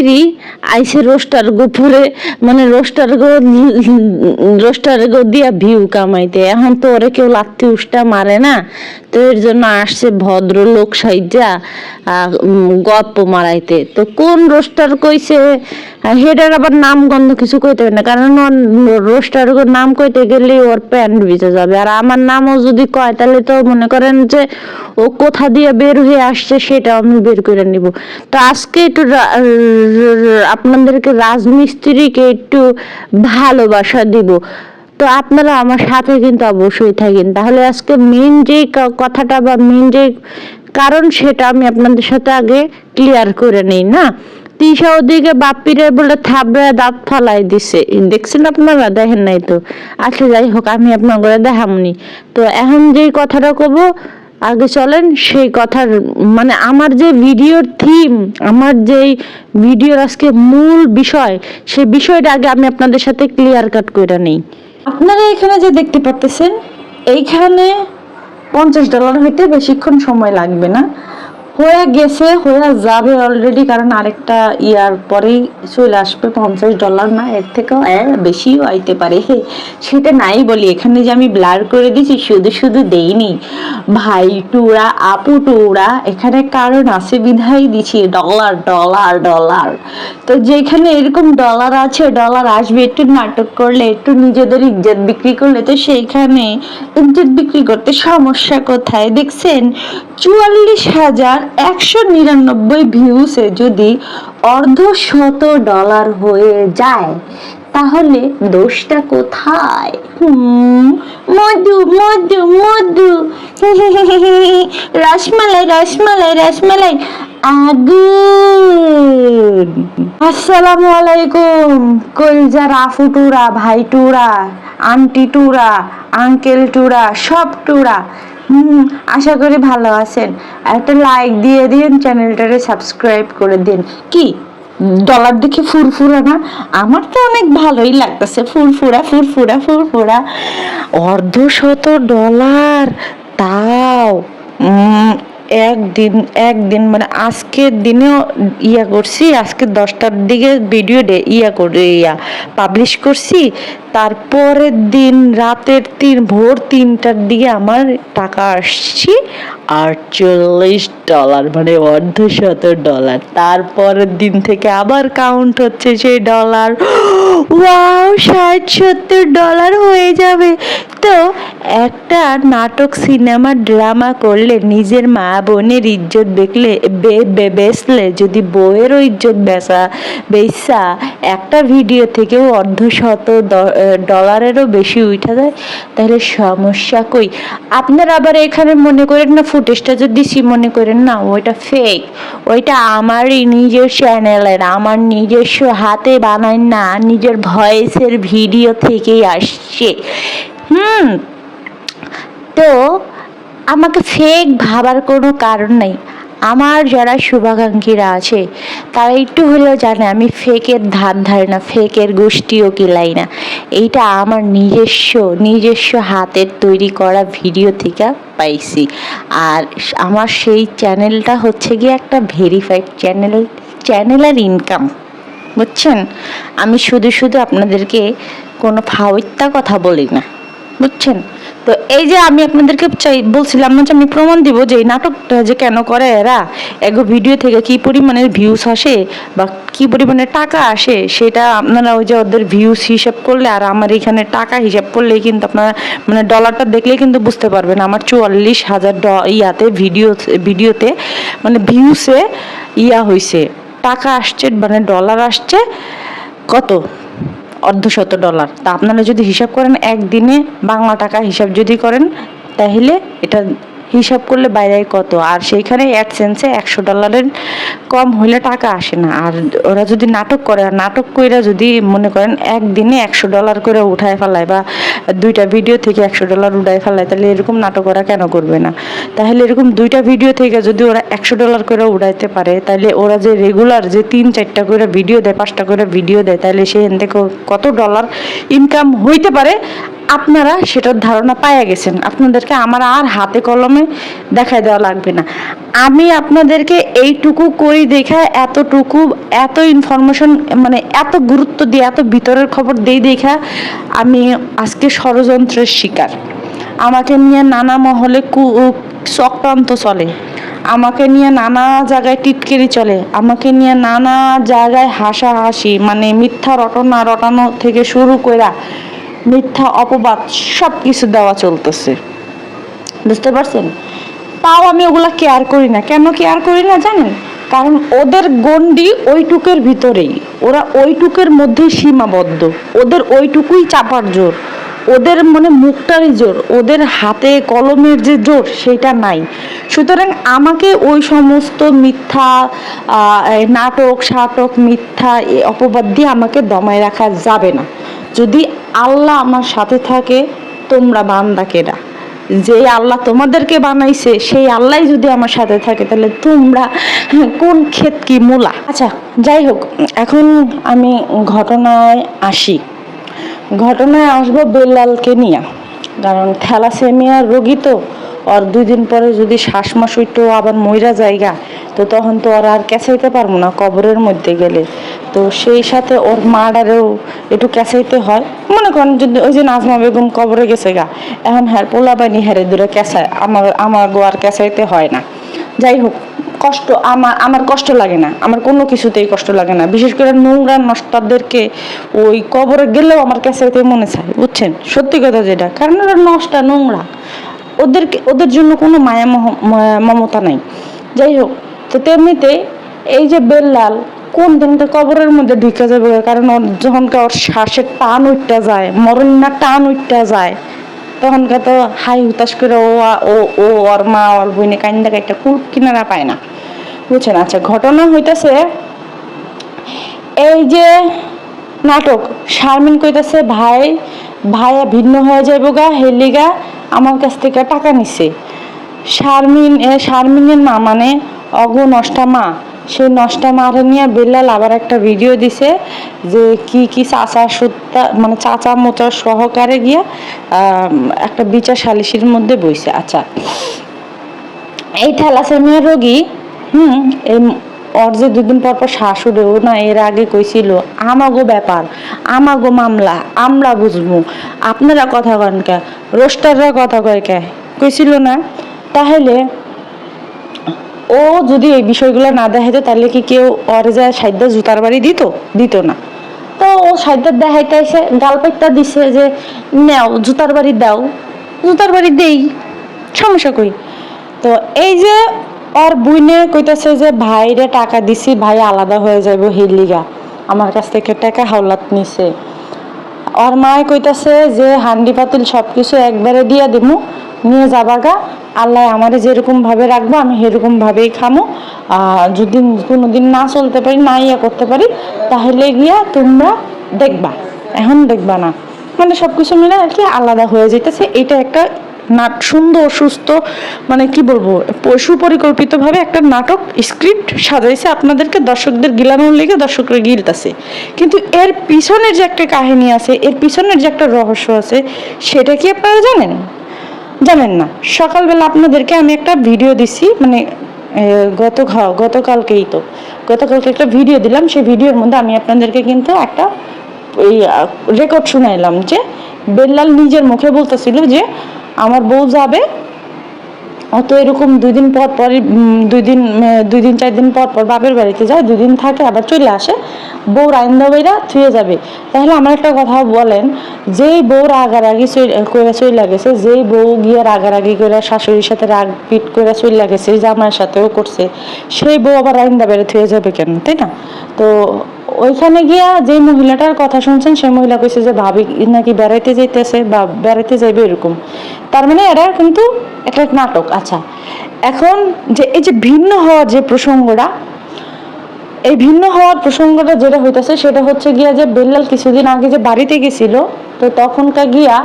মিস্ত্রি আইসে রোস্টার গো পরে মানে রোস্টার গো রোস্টার গো দিয়া ভিউ কামাইতে। এখন তো ওরে কেউ লাত্তি উষ্টা মারে না, তো এর জন্য আসছে ভদ্র লোক সাইজা গপ্প মারাইতে। তো কোন রোস্টার কইছে হেটার আবার নাম গন্ধ কিছু কইতে হবে না, কারণ রোস্টার নাম কইতে গেলে ওর প্যান্ট ভিজে যাবে। আর আমার নামও যদি কয়, তাহলে তো মনে করেন যে ও কোথা দিয়ে বের হয়ে আসছে সেটা আমি বের করে নিব। তো আজকে একটু আপনাদেরকে রাজমিস্ত্রিকে একটু ভালোবাসা দিব। তো আপনারা আমার সাথে কিন্তু অবশ্যই থাকেন। তাহলে আজকে মেন যে কথাটা বা মেন যে কারণ সেটা আমি আপনাদের সাথে আগে ক্লিয়ার করে নিই, না? তিশা ওদিকে বাপিরে বলে থাবড়ে দাঁত ফালাই দিছে। দেখছেন আপনারা, দেখেন নাই তো। আচ্ছা যাই হোক, আমি আপনার দেখামনি। তো এখন যেই কথাটা আগে চলেন, সেই কথার মানে আমার যে ভিডিওর থিম আমার ভিডিওর আজকে মূল বিষয়, সেই বিষয়টা আগে আমি আপনাদের সাথে ক্লিয়ার কাট করে নেই। আপনারা এখানে যে দেখতে পাচ্ছেন এইখানে পঞ্চাশ ডলার হইতে বেশিক্ষণ সময় লাগবে না। হয়ে গেছে, হয়ে যাবে অলরেডি কারণ আরেকটা ইয়ার পরেই চলে আসবে, পঞ্চাশ ডলার না, এর থেকেও বেশিও আইতে পারে। সেটা নাই বলি, এখানে যে আমি ব্লার করে দিছি শুধু শুধু দেইনি। ভাই টুরা, আপু টুরা, এখানে কারণ আছে, বিধাই দিছি ডলার ডলার ডলার তো যেখানে এরকম ডলার আছে ডলার আসবে, একটু নাটক করলে, একটু নিজেদের ইজ্জত বিক্রি করলে, তো সেইখানে ইজ্জত বিক্রি করতে সমস্যা কোথায়? দেখছেন, চুয়াল্লিশ হাজার একশো নিরানব্বই ভিউসে যদি অর্ধ শত ডলার হয়ে যায়, তাহলে দোষটা কোথায়? মধু মধু মধু। রসমালাই রসমালাই রসমালাই। আগুন। আসসালামু আলাইকুম কলজার আফু টুরা, ভাই আন্টি টুরা, আঙ্কেল টুরা, সব টুরা। হুম, আশা করি ভালো আছেন। একটা লাইক দিয়ে দিন চ্যানেলটারে সাবস্ক্রাইব করে দিন। কি? ডলার দেখে ফুরফুরা না? আমার তো অনেক ভালোই লাগতেছে। ফুরফুরা ফুরফুরা ফুরফুরা। অর্ধশত ডলার তাও। একদিন একদিন মানে আজকের দিনেও ইয়া করছি, আজকে দশটার দিকে ভিডিও ডে ইয়া করে, ইয়া পাবলিশ করছি, তারপরের দিন রাতের তিন, ভোর তিনটার দিকে আমার টাকা আসছি আটচল্লিশ ডলার মানে অর্ধ শত ডলার তারপরের দিন থেকে আবার কাউন্ট হচ্ছে সেই ডলার ওয়াও ষাট সত্তর ডলার হয়ে যাবে। তো একটা নাটক সিনেমা ড্রামা করলে নিজের মা বোনের ইজ্জত বেকলে বে- বে- বেচলে। যদি বউয়েরও ইজ্জত বেসা বেসা একটা ভিডিও থেকেও অর্ধ শত ডলারেরও বেশি উঠা যায়, তাহলে সমস্যা কই? আপনারা আবার এখানে মনে করেন না, ফুটেজটা যদি দিছি মনে করেন না, ওইটা ফেক ওইটা আমারই নিজের চ্যানেলের আমার নিজস্ব হাতে বানায় না, নিজের ভয়েসের ভিডিও থেকেই আসছে। হুম। তো আমাকে ফেক ভাবার কোনো কারণ নেই। আমার যারা শুভাকাঙ্ক্ষীরা আছে, তারা একটু হলেও জানে আমি ফেকের ধার ধারে না ফেকের গোষ্ঠীও কিলাই না। এইটা আমার নিজস্ব নিজস্ব হাতের তৈরি করা ভিডিও থেকে পাইছি। আর আমার সেই চ্যানেলটা হচ্ছে গিয়ে একটা ভেরিফাইড চ্যানেল চ্যানেল আর ইনকাম বুঝছেন? আমি শুধু শুধু আপনাদেরকে কোনো ফাওয়িত্যা কথা বলি না। বুঝছেন? তো এই যে আমি আপনাদেরকে চাই, বলছিলাম না যে আমি প্রমাণ দিব যে এই নাটকটা যে কেন করে এরা, এগো ভিডিও থেকে কি পরিমাণের ভিউস আসে বা কি পরিমাণে টাকা আসে, সেটা আপনারা ওই যে ওদের ভিউস হিসাব করলে আর আমার এখানে টাকা হিসাব করলে কিন্তু আপনারা মানে ডলারটা দেখলেই কিন্তু বুঝতে পারবেন। আমার চুয়াল্লিশ হাজার ড- ইয়াতে ভিডিও ভিডিওতে মানে ভিউসে ইয়া হয়েছে টাকা আসছে মানে ডলার আসছে, কত? অর্ধশত ডলার। তা আপনারা যদি হিসাব করেন, একদিনে বাংলা টাকা হিসাব যদি করেন, তাহলে এটা হিসাব করলে বাইরে কত? আর সেইখানে অ্যাডসেন্সে একশো ডলারের কম হইলে টাকা আসে না। আর ওরা যদি নাটক করে, আর নাটক কইরা যদি মনে করেন একদিনে একশো ডলার করে উঠায় ফেলায় বা দুইটা ভিডিও থেকে একশো ডলার উঠায় ফেলায়, তাহলে এরকম নাটক ওরা কেন করবে না? তাহলে এরকম দুইটা ভিডিও থেকে যদি ওরা একশো ডলার করে উড়াইতে পারে, তাহলে ওরা যে রেগুলার যে তিন চারটা করে ভিডিও দেয়, পাঁচটা করে ভিডিও দেয়, তাহলে সেখান থেকে কত ডলার ইনকাম হইতে পারে? আপনারা সেটার ধারণা পাইয়া গেছেন। আপনাদেরকে আমার আর হাতে কলমে দেখাই দেওয়া লাগবে না। আমি আপনাদেরকে এইটুকু করি দেখা, এতটুকু, এত ইনফরমেশন মানে এত গুরুত্ব দিয়ে, এত ভিতরের খবর দেই দেখা, আমি আজকে ষড়যন্ত্রের শিকার। আমাকে নিয়ে নানা মহলে কু চক্রান্ত চলে। আমাকে নিয়ে নানা জায়গায় টিটকেরি চলে। আমাকে নিয়ে নানা জায়গায় হাসাহাসি মানে মিথ্যা রটনা রটানো থেকে শুরু কইরা মিথ্যা, অপবাদ সব কিছু দেওয়া চলতেছে। বুঝতে পারছেন? তাও আমি ওগুলা কেয়ার করি না। কেন কেয়ার করি না জানেন? কারণ ওদের গন্ডি ওইটুকের ভিতরেই। ওরা ওইটুকের মধ্যেই সীমাবদ্ধ। ওদের ওইটুকুই চাপার জোর। ওদের মানে মুখটারই জোর। ওদের হাতে কলমের যে জোর সেটা নাই। সুতরাং আমাকে ওই সমস্ত মিথ্যা নাটক, সাটক, মিথ্যা অপবাদ দিয়ে আমাকে দমায় রাখা যাবে না। যদি আল্লাহ আমার সাথে থাকে, তোমরা বান্দা কেরা যে আল্লাহ তোমাদেরকে বানাইছে, সেই আল্লাহ যদি আমার সাথে থাকে, তাহলে তোমরা কোন ক্ষেত কি মূলা? আচ্ছা যাই হোক, এখন আমি ঘটনায় আসি। ঘটনায় আসব বেল্লালকে নিয়ে। কারণ থ্যালাসেমিয়ার রোগী তো। আর দুই দিন পরে যদি শ্বাসমাস উঠতো আবার ময়রা জায়গা তো তখন তো ওর আর ক্যাঁচাইতে পারব না কবরের মধ্যে গেলে। তো সেই সাথে ওর মাডারেও একটু ক্যাঁচাইতে হয়। মনে করেন যদি ওই যে নাজমা বেগম কবরে গেছে গা এখন হ্যাঁ পোলা বানি হ্যারে দূরে ক্যাঁচায়, আমার আমার গো আর ক্যাঁচাইতে হয় না। যাই হোক, কষ্ট আমার আমার কষ্ট লাগে না। আমার কোনো কিছুতেই কষ্ট লাগে না। বিশেষ করে নোংরা নষ্টাদেরকে ওই কবরে গেলেও আমার ক্যাঁচাইতে মনে চায়, বুঝছেন? সত্যি কথা যেটা। কারণ ওরা নষ্টা, নোংরা। ওদেরকে, ওদের জন্য কোনো মায়া মমতা নাই। যাই হোক, তো তেমনিতে এই যে বেল্লাল, কোন দিনটা কবরের মধ্যে ঢুকে যাবে? কারণ ওর যখনকার ওর শ্বাসের টান উঠটা যায় মরণ না টান উঠটা যায় তখনকার তো হাই হুতাশ করে ও ও ও, ওর মা, ওর বইনে কান্দা একটা কুল কিনারা পায় না। বুঝছেন? আচ্ছা ঘটনা হইতাছে, এই যে নাটক, শারমিন কইতাছে, ভাই, ভাইয়া ভিন্ন হয়ে যাইব গা হেলিগা আমার কাছ থেকে টাকা নিছে। শারমিন শারমিনের মা মানে অগ নষ্টা মা। সেই নষ্টা মারে নিয়ে বেল্লাল আবার একটা ভিডিও দিছে যে কি কি চাচা সুত্তা মানে চাচা মোচা সহকারে গিয়া একটা বিচার সালিসির মধ্যে বইছে। আচ্ছা এই থ্যালাসেমিয়া রোগী, হুম, এই ওর যে দুদিন পর পর শাশুড়ে, ও না এর আগে কইছিল, আমাগো ব্যাপার, আমাগো মামলা, আমরা বুঝব। আপনারা কথা কন কে, রোস্টাররা কথা কয় কে? কইছিল না। তাহলে ও যদি এই বিষয়গুলো না দেখাইতো, তাহলে কি কেউ ওর যা সাধ্য জুতার বাড়ি দিত? দিত না। তো ও সাধ্য দেখাইতে এসে গালপেটটা দিছে যে, নেও, জুতার বাড়ি দাও। জুতার বাড়ি দেই, সমস্যা কই? তো এই যে ওর বুইনে কইতাছে যে, ভাইরে টাকা দিছি, ভাই আলাদা হয়ে যাইব হিলিগা আমার কাছ থেকে টাকা হাওলাত নিছে। ওর মায় কইতাছে যে, হান্ডি পাতিল সব কিছু একবারে দিয়া দিমু। নিয়ে যাবাগা আল্লাহ আমারে যেরকম ভাবে রাখব, আমি সেরকম ভাবেই খামো। যদি কোনোদিন না চলতে পারি, না ইয়া করতে পারি, তাহলে গিয়া তোমরা দেখবা। এখন দেখবা না। মানে সব কিছু মিলে আর কি আলাদা হয়ে যেতেছে এটা একটা নাট, সুন্দর, সুস্থ মানে কি বলব প- সুপরিকল্পিতভাবে একটা নাটক স্ক্রিপ্ট সাজাইছে আপনাদেরকে, দর্শকদের গিলানোর লেগে দর্শকরা গিলতাছে। কিন্তু এর পিছনের যে একটা কাহিনী আছে, এর পিছনের যে একটা রহস্য আছে, সেটা কি আপনারা জানেন? জানেন না। সকালবেলা আপনাদেরকে আমি একটা ভিডিও দিছি মানে গত গতকালকেই তো, গতকালকে একটা ভিডিও দিলাম, সেই ভিডিওর মধ্যে আমি আপনাদেরকে কিন্তু একটা রেকর্ড শুনাইলাম যে, বেল্লাল নিজের মুখে বলতেছিল যে আমার বউ যাবে, অত এরকম দুই দিন পর পরই দুই দিন দুই দিন, চার দিন পর পর বাপের বাড়িতে যায়, দুই দিন থাকে, আবার চলে আসে, বউ রাইন্দা বইরা থুয়ে যাবে। তাহলে আমার একটা কথা বলেন, যেই বউ চই- কইরা চইলা গেছে, যেই বউ গিয়ে রাগারাগি করে শাশুড়ির সাথে রাগ পিট করে চইলা গেছে, জামাইয়ের সাথেও করছে, সেই বউ আবার রাইন্দা বেড়ে থুয়ে যাবে কেন, তাই না? তো ওইখানে গিয়া যে মহিলাটার কথা শুনছেন, সেই মহিলা কইছে যে, ভাবি নাকি বেড়াইতে যাইতেছে বা বেড়াইতে যাইবে এরকম। তার মানে এরা কিন্তু একটা নাটক। আচ্ছা এখন যে এই যে ভিন্ন হওয়ার যে প্রসঙ্গটা, এই ভিন্ন হওয়ার প্রসঙ্গটা যেটা হইতেছে, সেটা হচ্ছে গিয়া যে বেল্লাল কিছুদিন আগে যে বাড়িতে গেছিল, তো তখনকার গিয়া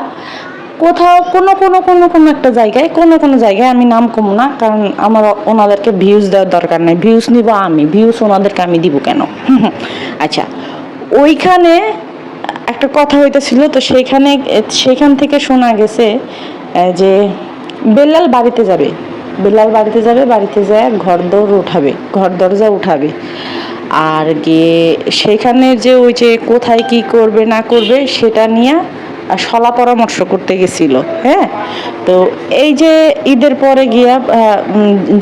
কোথাও কোনো কোনো কোনো কোনো একটা জায়গায়, কোনো কোনো জায়গায় আমি নাম কমু না, কারণ আমার ওনাদেরকে ভিউজ দেওয়ার দরকার নেই। ভিউজ নিব আমি ভিউজ ওনাদেরকে আমি দিব কেন? আচ্ছা ওইখানে একটা কথা হইতেছিল, তো সেইখানে সেখান থেকে শোনা গেছে যে বেল্লাল বাড়িতে যাবে। বেল্লাল বাড়িতে যাবে, বাড়িতে যায় ঘর দৌড় উঠাবে, ঘর দরজা উঠাবে। আর গিয়ে সেখানে যে ওই যে কোথায় কি করবে, না করবে, সেটা নিয়ে সলা পরামর্শ করতে গেছিল হ্যাঁ? তো এই যে ঈদের পরে গিয়া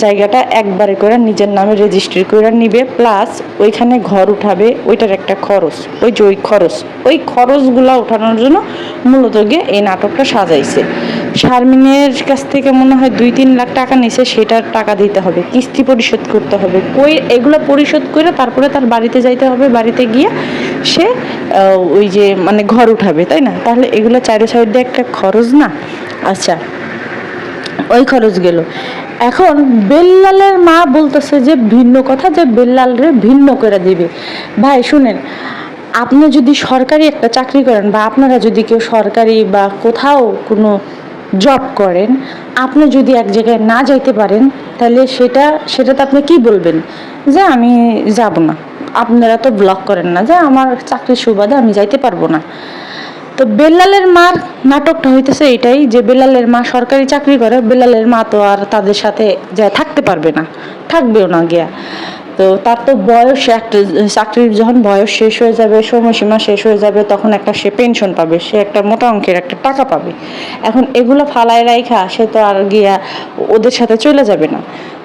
জায়গাটা একবারে করে নিজের নামে রেজিস্ট্রি করে নিবে প্লাস ওইখানে ঘর উঠাবে, ওইটার একটা খরচ, ওই যে খরচ, ওই খরচগুলা উঠানোর জন্য মূলত গিয়ে এই নাটকটা সাজাইছে। শারমিনের কাছ থেকে মনে হয় দুই তিন লাখ টাকা নিছে, সেটার টাকা দিতে হবে, কিস্তি পরিশোধ করতে হবে, কই এগুলো পরিশোধ করে তারপরে তার বাড়িতে যাইতে হবে, বাড়িতে গিয়ে সে ওই যে মানে ঘর উঠাবে, তাই না? তাহলে এগুলো চাইরে সাইডে একটা খরচ না? আচ্ছা ওই খরচ গেল। এখন বেল্লালের মা বলতেছে যে ভিন্ন কথা, যে বেল্লালরে ভিন্ন করে দিবে। ভাই, শুনেন, আপনি যদি সরকারি একটা চাকরি করেন বা আপনারা যদি কেউ সরকারি বা কোথাও কোনো জব করেন, আপনি যদি এক জায়গায় না যাইতে পারেন, তাহলে সেটা, সেটাতে আপনি কি বলবেন? যে আমি যাব না। আপনারা তো ব্লক করেন না। যে আমার চাকরির সুবাদে আমি যাইতে পারব না। তো বেল্লালের মার নাটকটা হইতেছে এটাই যে বেল্লালের মা সরকারি চাকরি করে, বেল্লালের মা তো আর তাদের সাথে যা থাকতে পারবে না, থাকবেও না গিয়া। তো তার তো বয়স একটা, চাকরির যখন বয়স শেষ হয়ে যাবে, সময়সীমা শেষ হয়ে যাবে, তখন একটা সে পেনশন পাবে, সে একটা মোটা অঙ্কের একটা টাকা পাবে। এখন এগুলো ফালায় রাইখা, সে তো আর গিয়া ওদের সাথে চলে যাবে না।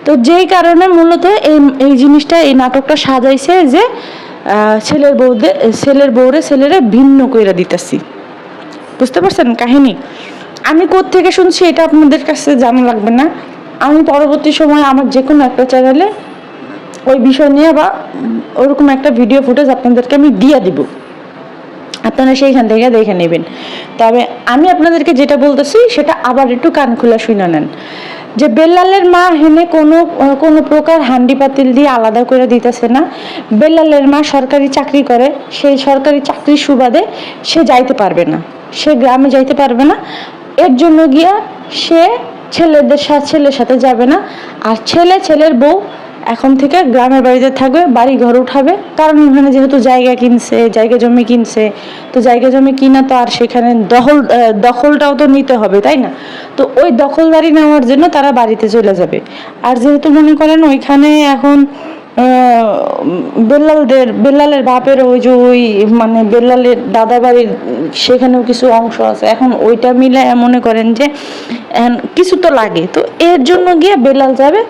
তো যেই কারণে মূলত এই এই জিনিসটা, এই নাটকটা সাজাইছে যে ছেলের বউদের ছেলের বউরে ছেলেরা ভিন্ন কইরা দিতেছি। বুঝতে পারছেন কাহিনী? আমি থেকে শুনছি এটা আপনাদের কাছে জানা লাগবে না। আমি পরবর্তী সময় আমার যে কোনো একটা চ্যানেলে ওই বিষয় নিয়ে বা ওরকম একটা ভিডিও ফুটেজ আপনাদেরকে আমি দিয়ে দিব। আপনারা সেইখান থেকে দেখে নেবেন। তবে আমি আপনাদেরকে যেটা বলতেছি, সেটা আবার একটু কান খোলা শুনে নেন। যে বেল্লালের মা হেনে কোনো কোনো প্রকার হান্ডি পাতিল দিয়ে আলাদা করে দিতেছে না। বেল্লালের মা সরকারি চাকরি করে, সেই সরকারি চাকরির সুবাদে সে যাইতে পারবে না। সে গ্রামে যাইতে পারবে না। এর জন্য গিয়া সে ছেলেদের সাথে ছেলের সাথে যাবে না। আর ছেলে ছেলের বউ এখন থেকে গ্রামের বাড়িতে থাকবে, বাড়ি ঘর উঠাবে। কারণ ওখানে যেহেতু জায়গা কিনছে, জায়গা জমি কিনছে, তো জায়গা জমি কিনা তো আর সেখানে দখল দখলটাও তো নিতে হবে, তাই না? তো ওই দখলদারি নেওয়ার জন্য তারা বাড়িতে চলে যাবে। আর যেহেতু মনে করেন ওইখানে এখন বেল্লালদের বেল্লালের বাপের ওই যে ওই মানে বেল্লালের দাদা বাড়ির সেখানেও কিছু অংশ আছে। এখন ওইটা মিলে মনে করেন যে কিছু তো লাগে। তো এর জন্য গিয়ে বেল্লাল যাবে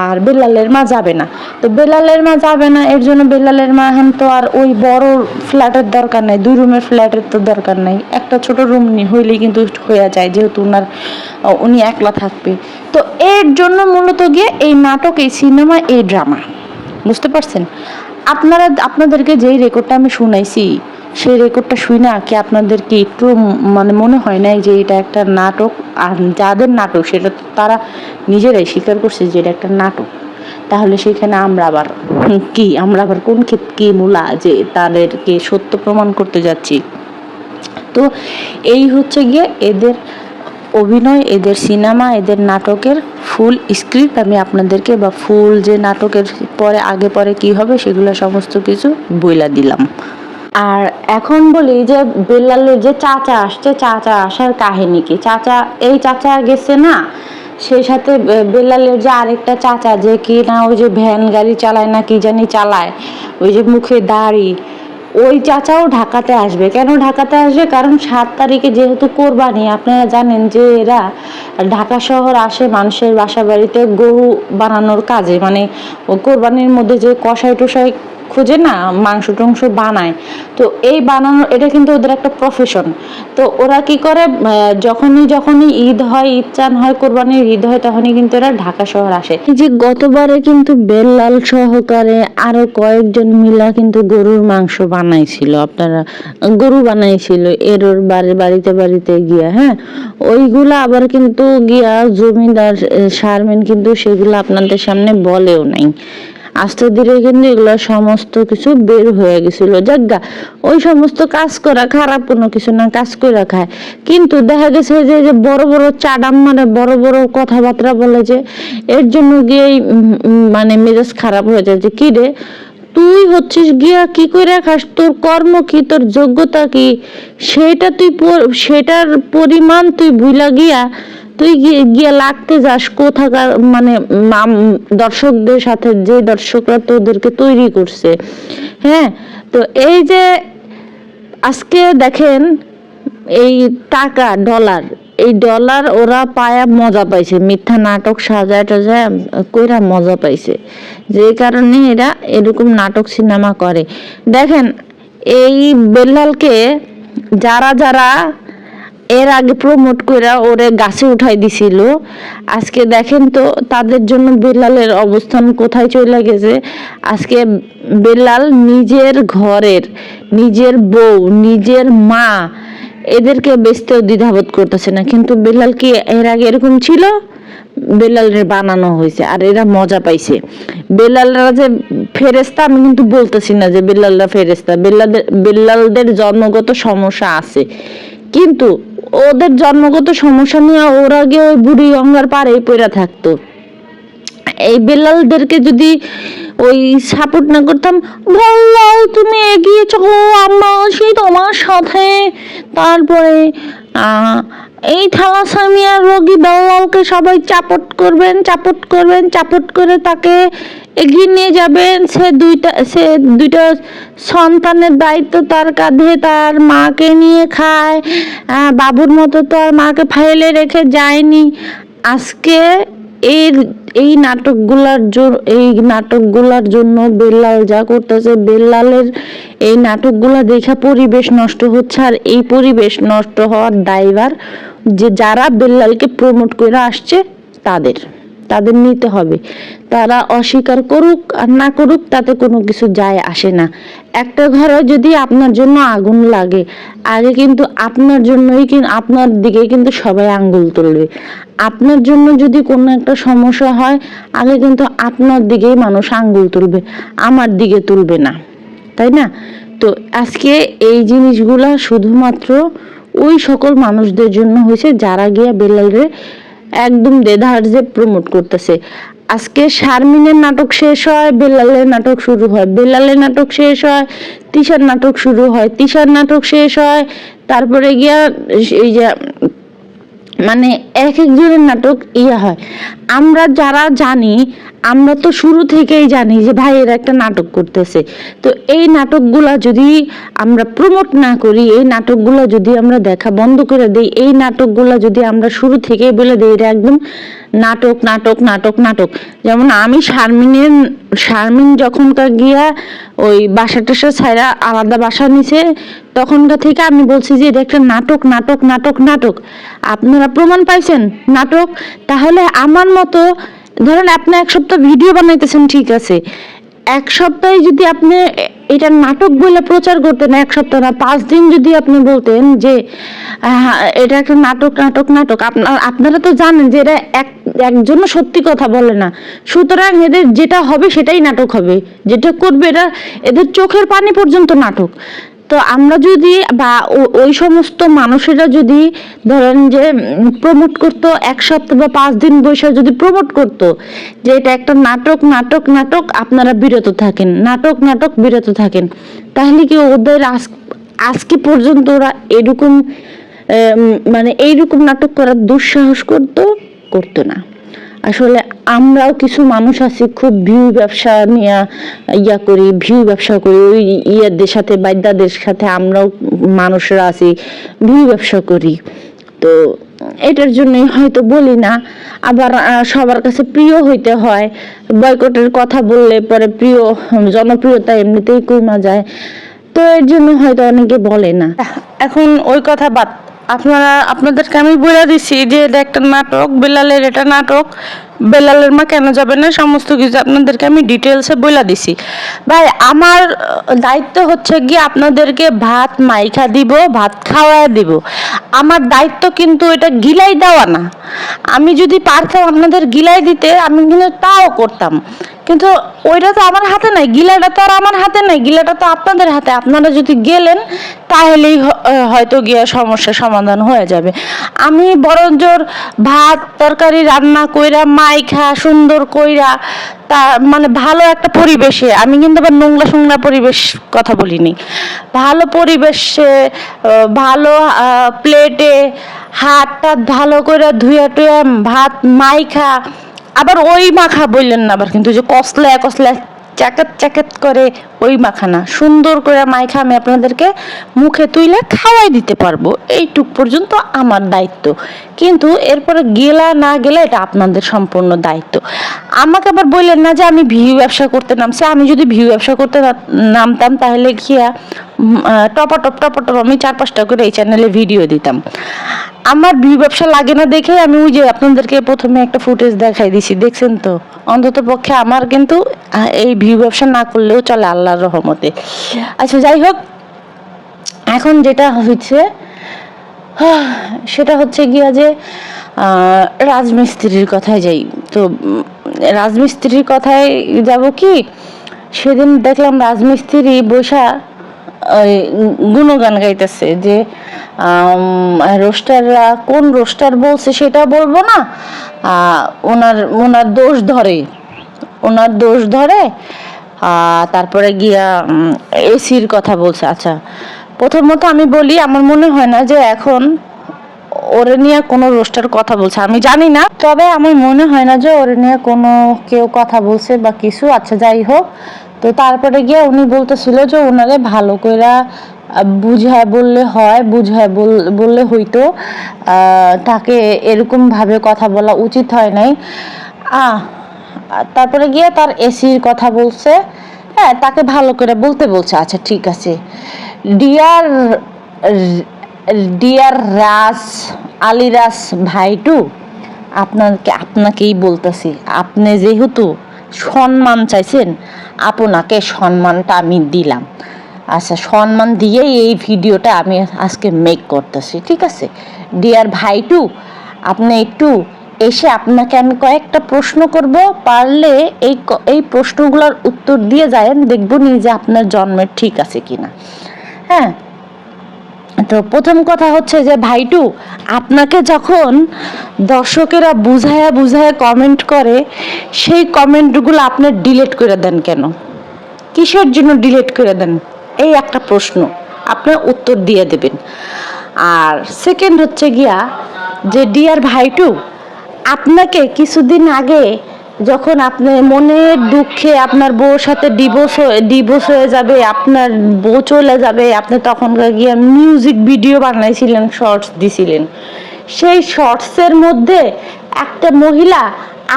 আর বেল্লালের মা যাবে না। তো বেল্লালের মা যাবে না, এর জন্য বেল্লালের মা এখন তো আর ওই বড় ফ্ল্যাটের দরকার নাই, দুই রুমের ফ্ল্যাটের তো দরকার নাই। একটা ছোট রুম হইলেই কিন্তু হয়ে যায়, যেহেতু ওনার উনি একলা থাকবে। তো এর জন্য মূলত গিয়ে এই নাটক, এই সিনেমা, এই ড্রামা। বুঝতে পারছেন? আপনারা, আপনাদেরকে যেই রেকর্ডটা আমি শুনাইছি, সেই রেকর্ডটা শুই না কি আপনাদেরকে একটু মানে মনে হয় নাই যে এটা একটা নাটক? আর যাদের নাটক, সেটা তো তারা নিজেরাই স্বীকার করছে যে এটা একটা নাটক। তাহলে সেখানে আমরা আবার কি, আমরা আবার কোন ক্ষেত, কি মূলা যে তাদেরকে সত্য প্রমাণ করতে যাচ্ছি? তো এই হচ্ছে গিয়ে এদের অভিনয়, এদের সিনেমা, এদের নাটকের ফুল স্ক্রিপ্ট আমি আপনাদেরকে বা ফুল যে নাটকের পরে, আগে পরে কি হবে সেগুলো সমস্ত কিছু বইলা দিলাম। আর এখন বলি যে বেল্লালের যে চাচা আসছে, চাচা আসার কাহিনী কি? চাচা, এই চাচা গেছে না? সেই সাথে বেল্লালের যে আরেকটা চাচা যে কি না, ওই যে ভ্যান গাড়ি চালায় না, কি জানি চালায়, ওই যে মুখে দাড়ি ওই চাচাও ঢাকাতে আসবে। কেন ঢাকাতে আসবে? কারণ সাত তারিখে যেহেতু কোরবানি, আপনারা জানেন যে এরা ঢাকা শহর আসে মানুষের বাসা বাড়িতে গরু বানানোর কাজে। মানে কোরবানির মধ্যে যে কষাই টষাই খুঁজে না মাংস টংস বানায়। তো এই বানানোর, এটা কিন্তু ওদের একটা প্রফেশন তো ওরা কি করে যখনই যখনই ঈদ হয়, ঈদ চান হয়, কোরবানির ঈদ হয়, তখনই কিন্তু এরা ঢাকা শহর আসে। যে গতবারে কিন্তু বেল্লাল সহকারে আরও কয়েকজন মিলা কিন্তু গরুর মাংস বানাইছিল। আপনারা, গরু বানাইছিল এর বাড়ি, বাড়িতে বাড়িতে গিয়া হ্যাঁ? ওইগুলা আবার কিন্তু গিয়া জমিদার শারমিন কিন্তু সেগুলো আপনাদের সামনে বলেও নাই। আস্তে ধীরে কিন্তু এগুলো সমস্ত কিছু বের হয়ে গেছিল। যাজ্ঞা ওই সমস্ত কাজ করা খারাপ কোনো কিছু না, কাজ করে খায়। কিন্তু দেখা গেছে যে যে বড় বড় চাডাম মানে বড় বড় কথাবার্তা বলে যে, এর জন্য গিয়ে মানে মেজাজ খারাপ হয়ে যায় যে, কি রে, তুই হচ্ছিস গিয়া কি করে খাস? তোর কর্ম কি? তোর যোগ্যতা কি? সেটা তুই সেটার পরিমাণ তুই ভুলা গিয়া তুই গিয়ে- লাগতে যাস কোথাকার মানে দর্শকদের সাথে, যে দর্শকরা তোদেরকে তৈরি করছে। হ্যাঁ? তো এই যে, আজকে দেখেন, এই টাকা, ডলার, এই ডলার ওরা পায়া মজা পাইছে। মিথ্যা নাটক সাজায় টাজায় কইরা মজা পাইছে। যে কারণে এরা এরকম নাটক সিনেমা করে। দেখেন, এই বেল্লালকে যারা যারা এর আগে প্রমোট কইরা ওরে গাছে উঠাই দিছিল। আজকে দেখেন তো তাদের জন্য বেলালের অবস্থান কোথায় চলে গেছে। আজকে বেলাল নিজের ঘরের, নিজের বউ, নিজের মা এদেরকে বেচতেও দ্বিধাবোধ করতেছে না। কিন্তু বেলাল কি এর আগে এরকম ছিল? বেল্লালের বানানো হয়েছে আর এরা মজা পাইছে। বেলালরা যে ফেরেস্তা আমি কিন্তু বলতেছি না যে বেল্লালরা ফেরেস্তা বেল্লালদের বেল্লালদের জন্মগত সমস্যা আছে। কিন্তু ওদের জন্মগত সমস্যা নিয়ে ওরা গিয়ে ওই বুড়ি গঙ্গার পাড়ে পড়ে থাকতো। এই বেলালদেরকে যদি ওই সাপোর্ট না করতাম বললাও তুমি এগিয়ে চলো, আমরা সেই তোমার সাথে। তারপরে এই থ্যালাসেমিয়া রোগী বেলালকে সবাই চাপট করবেন চাপট করবেন, চাপট করে তাকে এগিয়ে নিয়ে যাবেন। সে দুইটা সে দুইটা সন্তানের দায়িত্ব তার কাঁধে, তার মাকে নিয়ে খায়। বাবুর মতো তো আর মাকে ফাইলে রেখে যায়নি। আজকে এর এই নাটকগুলার এই নাটকগুলার জন্য বেল্লাল যা করতেছে, বেল্লালের এই নাটকগুলা দেখা পরিবেশ নষ্ট হচ্ছে আর এই পরিবেশ নষ্ট হওয়ার দায়ভার যে যারা বেল্লালকে প্রমোট করে আসছে, তাদের। তাদের নিতে হবে। তারা অস্বীকার করুক আর না করুক তাতে কোনো কিছু যায় আসে না। একটা ঘরে যদি আপনার জন্য আগুন লাগে, আগে কিন্তু আপনার জন্যই কিন্তু আপনার দিকে কিন্তু সবাই আঙ্গুল তুলবে। আপনার জন্য যদি কোনো একটা সমস্যা হয়, আগে কিন্তু আপনার দিকেই মানুষ আঙ্গুল তুলবে, আমার দিকে তুলবে না। তাই না? তো আজকে এই জিনিসগুলা শুধুমাত্র ওই সকল মানুষদের জন্য হয়েছে, যারা গিয়া বেলালরে একদম দেধার্জে প্রমোট করতেছে। আজকে শারমিনের নাটক শেষ হয়, বেলালের নাটক শুরু হয়। বেলালের নাটক শেষ হয়, তিশার নাটক শুরু হয়। তিশার নাটক শেষ হয়, তারপরে গিয়া এই যে মানে এক একজনের নাটক ইয়া হয়। আমরা যারা জানি আমরা তো শুরু থেকেই জানি যে ভাই এরা একটা নাটক করতেছে। তো এই নাটকগুলা যদি আমরা প্রমোট না করি, এই নাটকগুলা যদি আমরা দেখা বন্ধ করে দিই, এই নাটকগুলা যদি আমরা শুরু থেকেই বলে দিই, এটা একদম নাটক নাটক নাটক নাটক। যেমন আমি শারমিনের, শারমিন যখনকার গিয়া ওই বাসা টাসা ছাইরা আলাদা বাসা নিছে, তখনকার থেকে আমি বলছি যে এটা একটা নাটক নাটক নাটক নাটক। আপনারা প্রমাণ পাইছেন নাটক? তাহলে আমার মতো ধরেন আপনি এক সপ্তাহ ভিডিও বানাইতেছেন, ঠিক আছে। এক সপ্তাহে যদি আপনি এটা নাটক বলে প্রচার করতেন, এক সপ্তাহ না, পাঁচ দিন যদি আপনি বলতেন যে এটা একটা নাটক নাটক নাটক আপনার তো জানেন যে এটা এক, একজনও সত্যি কথা বলে না। সুতরাং এদের যেটা হবে সেটাই নাটক হবে। যেটা করবে এটা এদের চোখের পানি পর্যন্ত নাটক। তো আমরা যদি বা ওই সমস্ত মানুষেরা যদি ধরেন যে প্রমোট করতো এক সপ্তাহ বা পাঁচ দিন বসে যদি প্রমোট করতো, যে এটা একটা নাটক নাটক নাটক, আপনারা বিরত থাকেন, নাটক নাটক, বিরত থাকেন, তাহলে কি ওদের আজ আজকে পর্যন্ত ওরা এরকম মানে এইরকম নাটক করার দুঃসাহস করতো করতো না। আসলে আমরাও কিছু মানুষ আছি, খুব ভিউ ব্যবসা নিয়ে ইয়া করি, ভিউ ব্যবসা করি। ওই ইয়াদের সাথে বাদ্যাদের সাথে আমরাও মানুষরা আছি, ভিউ ব্যবসা করি। তো এটার জন্যই হয়তো বলি না, আবার সবার কাছে প্রিয় হইতে হয়। বয়কটের কথা বললে পরে প্রিয়, জনপ্রিয়তা এমনিতেই কমা যায়। তো এর জন্য হয়তো অনেকে বলে না। এখন ওই কথা বাদ আপনারা আপনাদেরকে আমি বলে দিছি যে এটা একটা নাটক বেলালের এটা নাটক। বেলালের মা কেন যাবে না? সমস্ত কিছু আপনাদেরকে আমি ডিটেলসে বলে দিছি। ভাই, আমার দায়িত্ব হচ্ছে গিয়ে আপনাদেরকে ভাত মাইখা দিব, ভাত খাওয়ায় দিব। আমার দায়িত্ব কিন্তু এটা গিলাই দেওয়া না। আমি যদি পারতাম আপনাদের গিলাই দিতে, আমি কিন্তু তাও করতাম। কিন্তু ওইটা তো আমার হাতে নাই, গিলাটা তো আর আমার হাতে নাই, গিলাটা তো আপনাদের হাতে। আপনারা যদি গেলেন, তাহলেই হয়তো গিয়ে সমস্যার সমাধান হয়ে যাবে। আমি বরঞ্জোর ভাত, তরকারি রান্না কইরা মা মাইখা সুন্দর কইরা তা মানে ভালো একটা পরিবেশে, আমি কিন্তু আবার নোংরা সোংরা পরিবেশ কথা বলিনি। ভালো পরিবেশে ভালো প্লেটে হাত টাত ভালো করে ধুয়ে টুয়ে ভাত, মাইখা, আবার ওই মাখা বললেন না আবার কিন্তু যে কসলা কসলা চ্যাকাত চ্যাকাত করে ওই মাখানা। সুন্দর করে মাইখা আমি আপনাদেরকে মুখে তুইলে খাওয়াই দিতে পারব। এইটুক পর্যন্ত আমার দায়িত্ব। কিন্তু এরপরে গেলা না গেলে এটা আপনাদের সম্পূর্ণ দায়িত্ব। আমাকে আবার বললেন না যে আমি ভিউ ব্যবসা করতে নামছি। আমি যদি ভিউ ব্যবসা করতে নামতাম তাহলে গিয়া টপাটপ টপাটপ আমি চার পাঁচটা করে এই চ্যানেলে ভিডিও দিতাম। আমার ভিউ ব্যবসা লাগে না দেখে আমি ওই যে আপনাদেরকে প্রথমে একটা ফুটেজ দেখাই দিছি, দেখছেন তো? অন্তত পক্ষে আমার কিন্তু এই ভিউ ব্যবসা না করলেও চলে আল্লাহর রহমতে। আচ্ছা যাই হোক, এখন যেটা হচ্ছে সেটা হচ্ছে গিয়া যে রাজমিস্ত্রির কথায় যাই। তো রাজমিস্ত্রির কথায় যাব কি? সেদিন দেখলাম রাজমিস্ত্রি বৈশা ওই গুণগান গাইতেছে যে রোস্টাররা কোন রোস্টার বলছে সেটা বলব না। ওনার ওনার দোষ ধরে। ওনার দোষ ধরে তারপরে গিয়া এসির কথা বলছে। আচ্ছা প্রথমত আমি বলি, আমার মনে হয় না যে এখন ওরে নিয়ে কোনো রোস্টার কথা বলছে, আমি জানি না। তবে আমার মনে হয় না যে ওরে নিয়ে কোনো কেউ কথা বলছে বা কিছু আচ্ছা যাই হোক। তো তারপরে গিয়ে উনি বলতেছিল যে ওনারে ভালো করে বুঝায় বললে হয়, বুঝায় বল- বললে হইতো। তাকে এরকম ভাবে কথা বলা উচিত হয় নাই। আ তারপরে গিয়ে তার এসির কথা বলছে। হ্যাঁ তাকে ভালো করে বলতে বলছে। আচ্ছা ঠিক আছে। ডিয়ার ডিয়ার রাজ আলিরাজ ভাইটু, আপনাকে, আপনাকেই বলতেছি, আপনি যেহেতু সম্মান চাইছেন, আপনাকে সম্মানটা আমি দিলাম। আচ্ছা সম্মান দিয়েই এই ভিডিওটা আমি আজকে মেক করতেছি, ঠিক আছে? ডিয়ার ভাইটু, আপনি একটু এসে আপনাকে আমি কয়েকটা প্রশ্ন করব, পারলে এই এই প্রশ্নগুলোর উত্তর দিয়ে যায়েন, দেখব নি যে আপনার জন্মের ঠিক আছে কিনা। হ্যাঁ? তো প্রথম কথা হচ্ছে যে, ভাইটু, আপনাকে যখন দর্শকেরা বুঝায়া বুঝায়া কমেন্ট করে, সেই কমেন্টগুলো আপনি ডিলেট করে দেন কেন? কিসের জন্য ডিলেট করে দেন? এই একটা প্রশ্ন। আপনার উত্তর দিয়ে দেবেন। আর সেকেন্ড হচ্ছে গিয়া যে ডিয়ার ভাইটু, আপনাকে কিছুদিন আগে যখন আপনার মনের দুঃখে আপনার বউর সাথে ডিভোর্স ডিভোর্স হয়ে যাবে, আপনার বউ চলে যাবে, আপনি তখন গিয়ে মিউজিক ভিডিও বানাইছিলেন শর্টস দিছিলেন। সেই শর্টসের মধ্যে একটা মহিলা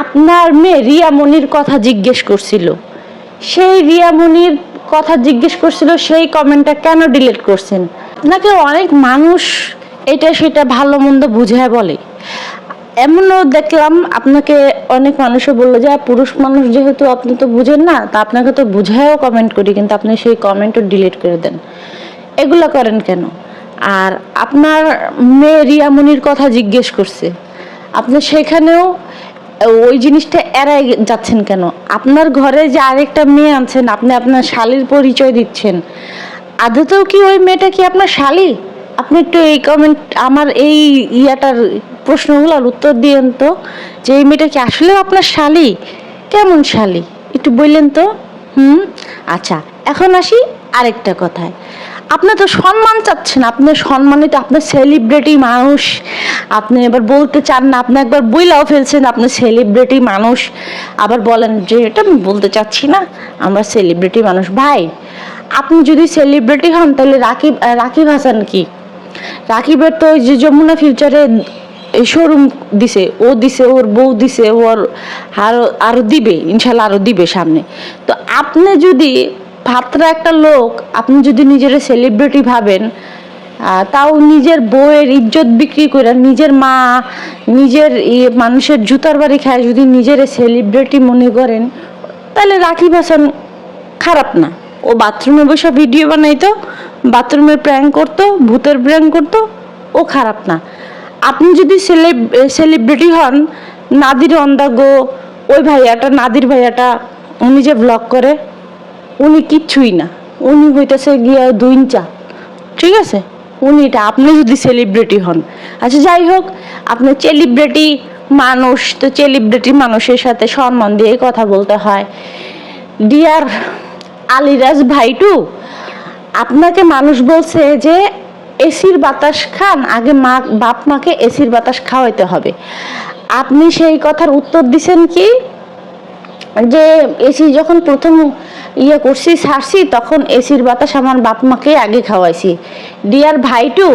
আপনার মেয়ে রিয়ামণির কথা জিজ্ঞেস করছিল। সেই রিয়ামণির কথা জিজ্ঞেস করছিল, সেই কমেন্টটা কেন ডিলিট করছেন? নাকি অনেক মানুষ এটা সেটা ভালো মন্দ বুঝায় বলে। এমনও দেখলাম আপনাকে অনেক মানুষও বলল যে পুরুষ মানুষ যেহেতু আপনি তো বুঝেন না, তা আপনাকে তো বুঝায়ও কমেন্ট করি, কিন্তু আপনি সেই কমেন্টও ডিলিট করে দেন। এগুলো করেন কেন? আর আপনার মেয়ে রিয়ামণির কথা জিজ্ঞেস করছে। আপনি সেখানেও ওই জিনিসটা এড়াই যাচ্ছেন কেন? আপনার ঘরে যে আরেকটা মেয়ে আনছেন, আপনি আপনার শালির পরিচয় দিচ্ছেন। আদতেও কি ওই মেয়েটা কি আপনার শালি? আপনি একটু এই কমেন্ট আমার এই ইয়াটার প্রশ্নগুলোর উত্তর দিয়েন তো, যে এই মেয়েটা কি আসলেও আপনার শালি? কেমন শালি? একটু বললেন তো? হুম? আচ্ছা এখন আসি আরেকটা কথায়। আপনি তো সম্মান চাচ্ছেন, আপনি সম্মানিত আপনার সেলিব্রিটি মানুষ। আপনি এবার বলতে চান না, আপনি একবার বইলাও ফেলছেন আপনি সেলিব্রিটি মানুষ। আবার বলেন যে, এটা আমি বলতে চাচ্ছি না, আমরা সেলিব্রিটি মানুষ। ভাই, আপনি যদি সেলিব্রিটি হন, তাহলে রাকিব রাকিব হাসান কি? রাকিবের তো ওই যে যমুনা ফিউচারে শোরুম দিছে, ও দিছে, ওর বউ দিছে ওর আরও আরও দিবে, ইনশাল্লাহ আরও দিবে সামনে। তো আপনি যদি ভাতরা একটা লোক, আপনি যদি নিজের সেলিব্রিটি ভাবেন তাও নিজের বউয়ের ইজ্জত বিক্রি করে, নিজের মা, নিজের ইয়ে মানুষের জুতার বাড়ি খায় যদি নিজের সেলিব্রিটি মনে করেন, তাহলে রাকিব হাসান খারাপ না। ও বাথরুমে বসে ভিডিও বানাইতো বাথরুমের প্র্যাঙ্ক করতো, ভূতের প্র্যাঙ্ক করতো, ও খারাপ না। আপনি যদি সেলেব সেলিব্রিটি হন, নাদির অন্দাগো ওই ভাইয়াটা, নাদির ভাইয়াটা, উনি যে ব্লগ করে, উনি কিচ্ছুই না। উনি হইতেছে গিয়া দুই চা ঠিক আছে? উনি এটা, আপনি যদি সেলিব্রিটি হন। আচ্ছা যাই হোক, আপনি সেলিব্রিটি মানুষ, তো সেলিব্রিটি মানুষের সাথে সম্মান দিয়ে কথা বলতে হয়। ডিয়ার আলিরাজ ভাইটু আপনাকে মানুষ বলছে যে, এসির বাতাস খান, আগে মা, বাপ মাকে এসির বাতাস খাওয়াইতে হবে। আপনি সেই কথার উত্তর দিছেন কি? যে, এসি যখন প্রথম ইয়ে করছি ছাড়ছি তখন এসির বাতাস আমার বাপ মাকে আগে খাওয়াইছি। ডিয়ার ভাইটু,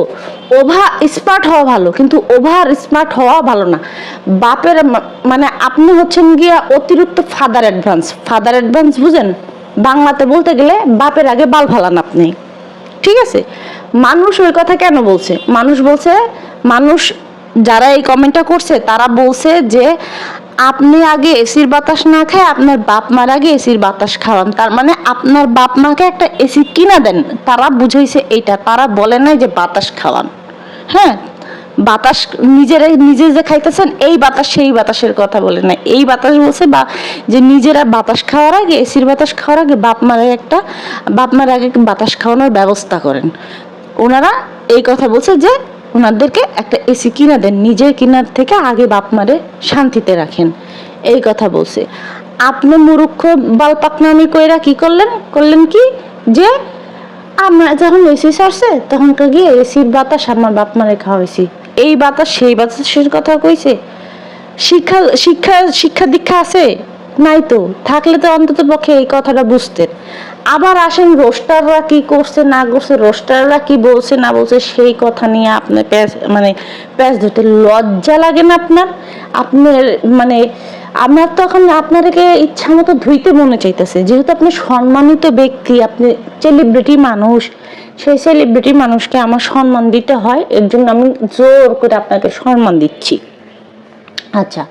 ওভার স্মার্ট হওয়া ভালো, কিন্তু ওভার স্মার্ট হওয়া ভালো না। বাপের মানে আপনি হচ্ছেন গিয়া অতিরিক্ত ফাদার অ্যাডভান্স। ফাদার অ্যাডভান্স বুঝেন? বাংলাতে বলতে গেলে বাপের আগে বাল ফালান আপনি। ঠিক আছে? মানুষ ওই কথা কেন বলছে? মানুষ বলছে, মানুষ যারা এই কমেন্টটা করছে, তারা বলছে যে আপনি আগে এসির বাতাস না খায় আপনার বাপ মার আগে এসির বাতাস খাওয়ান। তার মানে আপনার বাপ মাকে একটা এসি কিনা দেন। তারা বুঝাইছে এইটা। তারা বলে নাই যে বাতাস খাওয়ান। হ্যাঁ? বাতাস নিজেরা নিজে যে খাইতেছেন, এই বাতাস সেই বাতাসের কথা বলে না এই বাতাস বলছে বা যে নিজেরা বাতাস খাওয়ার আগে, এসির বাতাস খাওয়ার আগে বাপ মারে একটা, বাপ মার আগে বাতাস খাওয়ানোর ব্যবস্থা করেন। ওনারা এই কথা বলছে যে ওনাদেরকে একটা এসি কিনা দেন, নিজের কিনার থেকে আগে বাপ মারে শান্তিতে রাখেন। এই কথা বলছে। আপনি মুরুক্ষ বালপাকনামি কইরা কি করলেন? করলেন কি? যে আমরা যখন এসি সারছে তখন গিয়ে এসির বাতাস আমার বাপ মারে খাওয়াইছি। এই বাতাস, সেই বাতাসের কথা কইছে? শিক্ষা শিক্ষা শিক্ষা দীক্ষা আছে? নাই তো। থাকলে তো অন্তত পক্ষে এই কথাটা বুঝতেন। আবার আসেন, রোস্টাররা কি করছে, না করছে, রোস্টাররা কি বলছে, না বলছে, সেই কথা নিয়ে আপনার প্যাস মানে প্যাস ধরতে লজ্জা লাগে না আপনার? আপনার মানে আমার তখন আপনাকে ইচ্ছা মতো ধুইতে মনে চাইতেছে। যেহেতু আপনি সম্মানিত ব্যক্তি, আপনি সেলিব্রিটি মানুষ সেই সেলিব্রিটি মানুষকে আমার সম্মান দিতে হয়, এর জন্য আমি জোর করে আপনাকে সম্মান দিচ্ছি। আচ্ছা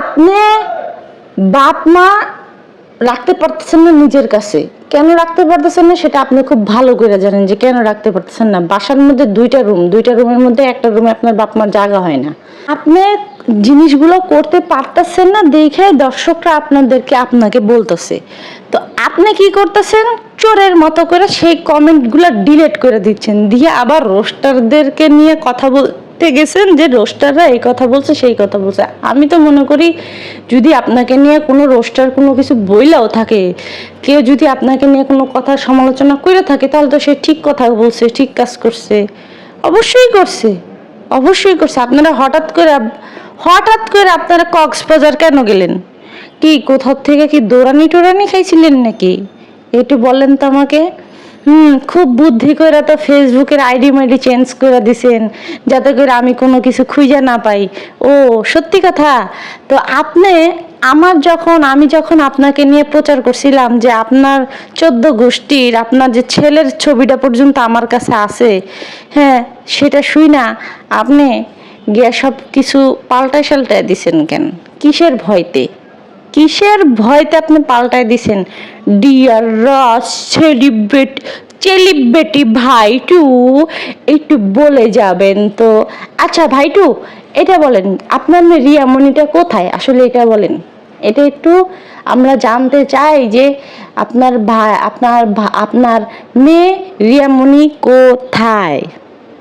আপনি বাপ মা রাখতে পারতেছেন না নিজের কাছে। কেন রাখতে পারতেছেন না সেটা আপনি খুব ভালো করে জানেন যে কেন রাখতে পারতেছেন না। বাসার মধ্যে দুইটা রুম দুইটা রুমের মধ্যে একটা রুমে আপনার বাপ মার জায়গা হয় না। আপনি জিনিসগুলো করতে পারতেছেন না দেখে দর্শকরা আপনাদেরকে আপনাকে বলতেছে। তো আপনি কি করতেছেন? চোরের মতো করে সেই কমেন্টগুলো ডিলেট করে দিচ্ছেন। দিয়ে আবার রোস্টারদেরকে নিয়ে কথা বলতে গেছেন যে রোস্টাররা এই কথা বলছে, সেই কথা বলছে। আমি তো মনে করি যদি আপনাকে নিয়ে কোনো রোস্টার কোনো কিছু বইলাও থাকে, কেউ যদি আপনাকে নিয়ে কোনো কথা সমালোচনা করে থাকে, তাহলে তো সে ঠিক কথা বলছে, ঠিক কাজ করছে। অবশ্যই করছে অবশ্যই করছে। আপনারা হঠাৎ করে হঠাৎ করে আপনারা কক্সবাজার কেন গেলেন? কি কোথাও থেকে কি দৌড়ানি টোরানি খাইছিলেন নাকি? একটু বলেন তো আমাকে। হুম, খুব বুদ্ধি করে তো ফেসবুকের আইডি মাইডি চেঞ্জ করে দিছেন, যাতে করে আমি কোনো কিছু খুঁজে না পাই। ও, সত্যি কথা? তো আপনি, আমার যখন, আমি যখন আপনাকে নিয়ে প্রচার করছিলাম যে আপনার চোদ্দ গোষ্ঠীর, আপনার যে ছেলের ছবিটা পর্যন্ত আমার কাছে আছে হ্যাঁ সেটা শুই না। আপনি, গিয়া সব কিছু পাল্টায় সাল্টায় দিছেন কেন? কিসের ভয়তে? কিসের ভয়তে আপনি পাল্টায় দিছেন? ডিয়ার রাজ সেলিব্রেট সেলিব্রিটি ভাইটু একটু বলে যাবেন তো। আচ্ছা ভাইটু এটা বলেন, আপনার রিয়ামণিটা কোথায়? আসলে এটা বলেন। এটা একটু আমরা জানতে চাই যে আপনার ভাই, আপনার আপনার মেয়ে রিয়ামণি কোথায়?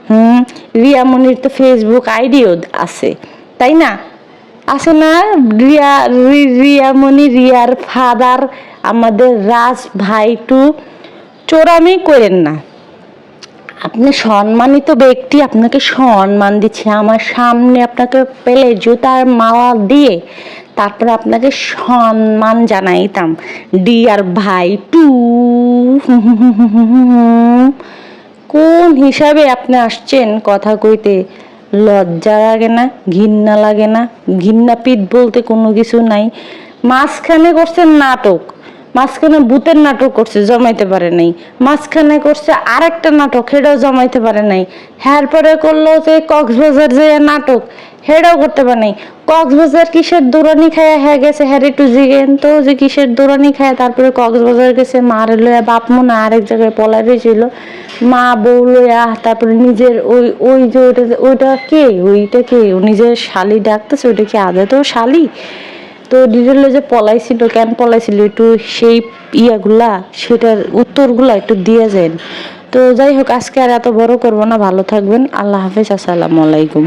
হুম, রিয়ামণির তো ফেসবুক আইডিও আছে, তাই না? আছে না রিয়া রিয়ামণি, রিয়ার ফাদার, আমাদের রাজ ভাইটু চোরামি করেন না। আপনি সম্মানিত ব্যক্তি, আপনাকে সম্মান দিচ্ছে। আমার সামনে আপনাকে পেলে জুতার মালা দিয়ে তারপর আপনাকে সম্মান জানাইতাম। ডিয়ার ভাই টু। কোন হিসাবে আপনি আসছেন কথা কইতে? লজ্জা লাগে না ঘিন্না লাগে না ঘৃণাপিত বলতে কোনো কিছু নাই। মাঝখানে করছে নাটক, মাঝখানে ভূতের নাটক করছে, জমাইতে পারে নাই। মাঝখানে করছে আরেকটা নাটক, সেটাও জমাইতে পারে নাই। হ্যার পরে করল যে কক্সবাজার যে নাটক সেটাও করতে পারে নাই। কক্সবাজার কিসের দৌড়ানি খায় হ্যাঁ গেছে হ্যাঁ একটু জিগেন তো যে কিসের দৌড়ানি খায়, তারপরে কক্সবাজার গেছে, মারে লইয়া বাপ মনে আরেক জায়গায় পলাই রয়েছিল মা, বউ লইয়া তারপরে নিজের ওই ওই যে ওইটা ওইটা কে? ওইটা কে? ও নিজের শালি ডাকতেছে, ওইটা কি আদৌ তো শালি? তো ডিটেলে যে পলাইছিল, কেন পলাইছিল একটু সেই ইয়াগুলা, সেটার উত্তরগুলা একটু দিয়ে যান তো যাই হোক, আজকে আর এত বড় করব না, ভালো থাকবেন, আল্লাহ হাফেজ, আসসালামু আলাইকুম।